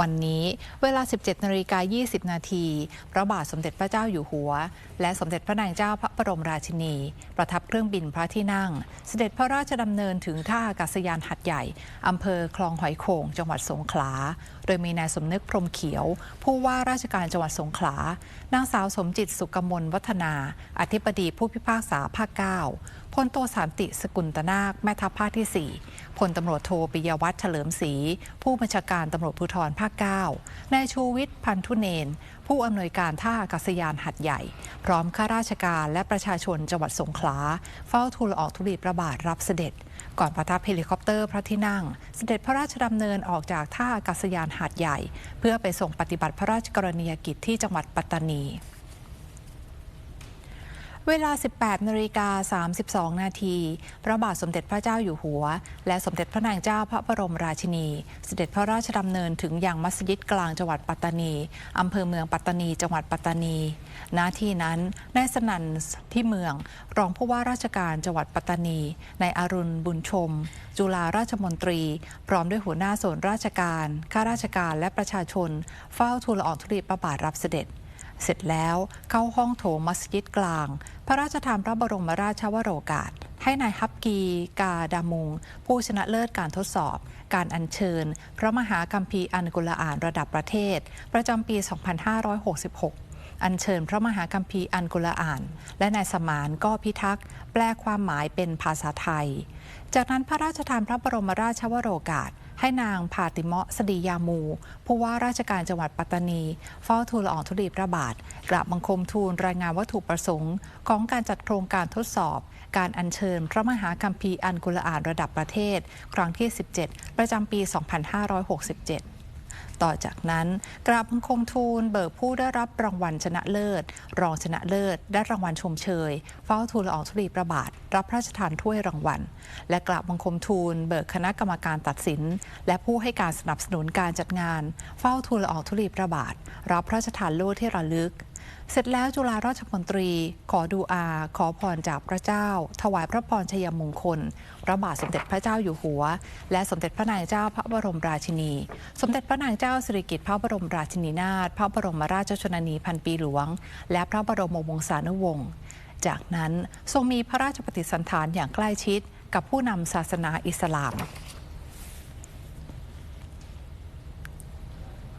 วันนี้เวลา 17นาฬิกา20 นาทีพระบาทสมเด็จพระเจ้าอยู่หัว และสมเด็จพระนางเจ้าพระบรมราชินี ประทับเครื่องบินพระที่นั่ง เสด็จพระราชดำเนินถึงท่าอากาศยานหัดใหญ่อำเภอคลองหอยโข่งจังหวัดสงขลา โดยมีนายสมนึกพรมเขียว ผู้ว่าราชการจังหวัดสงขลานางสาวสมจิตสุกมลวัฒนา อธิบดีผู้พิพากษาภาค9พลโตสานติสกุลตนาคแม่ทัพภาคที่ 4พลตำรวจโทปิยวัฒน์เฉลิมศรีผู้บัญชาการตำรวจภูธรภาค9 นายชูวิทย์พันธุเนน ผู้อำนวยการท่าอากาศยานหัดใหญ่ พร้อมข้าราชการและประชาชนจังหวัดสงขลา เฝ้าทูลออกธุลีพระบาทรับเสด็จ ก่อนประทับเฮลิคอปเตอร์พระที่นั่ง เสด็จพระราชดำเนินออกจากท่าอากาศยานหาดใหญ่ เพื่อไปส่งปฏิบัติพระราชกรณียกิจที่จังหวัดปัตตานี เวลา 18นาฬิกา32 นาที พระบาทสมเด็จพระเจ้าอยู่หัว และสมเด็จพระนางเจ้าพระบรมราชินี เสด็จพระราชดำเนินถึงยังมัสยิดกลางจังหวัดปัตตานี อำเภอเมืองปัตตานี จังหวัดปัตตานี ณ ที่นั้น นายสนันที่เมือง รองผู้ว่าราชการจังหวัดปัตตานี นายอรุณบุญชม จุฬาราชมนตรี พร้อมด้วยหัวหน้าส่วนราชการ ข้าราชการและประชาชน เฝ้าทูลละอองธุลีพระบาทรับเสด็จ เสร็จแล้วเข้าห้องโถงมัสยิดกลาง พระราชทานพระบรมราชวโรกาส ให้นายฮับกีกาดามุง ผู้ชนะเลิศการทดสอบ การอัญเชิญ พระมหากัมพีร์อันกุลอ่านระดับประเทศ ประจำปี 2566อัญเชิญพระมหากัมพีร์อันกุลอ่าน และนายสมานก็พิทักษ์ แปลความหมายเป็นภาษาไทย จากนั้นพระราชทานพระบรมราชวโรกาส ให้นางพาติเมาะสดียามู ผู้ว่าราชการจังหวัดปัตตานี เฝ้าทูลละอองธุลีพระบาทกราบบังคมทูลรายงานวัตถุประสงค์ ของการจัดโครงการทดสอบ การอัญเชิญ พระมหาคัมภีร์อันกุลอานระดับประเทศ ครั้งที่ 17 ประจำปี 2567 ต่อจากนั้นกราบบังคมทูลเบิกผู้ได้รับรางวัลชนะเลิศ รองชนะเลิศ ได้รางวัลชมเชย เฝ้าทูลละอองธุลีพระบาท รับพระราชทานถ้วยรางวัล และกราบบังคมทูลเบิกคณะกรรมการตัดสิน และผู้ให้การสนับสนุนการจัดงาน เฝ้าทูลละอองธุลีพระบาท รับพระราชทานโล่ที่ระลึก เสร็จแล้วจุฬาราชมนตรีขอดูอา ขอพรจากพระเจ้า ถวายพระพรชัยมงคล พระบาทสมเด็จพระเจ้าอยู่หัว และสมเด็จพระนางเจ้าพระบรมราชินี สมเด็จพระนางเจ้าสิริกิติ์พระบรมราชินีนาถพระบรมราชชนนีพันปีหลวง และพระบรมวงศานุวงศ์จากนั้นทรงมีพระราชปฏิสันถานอย่างใกล้ชิดกับผู้นำศาสนาอิสลาม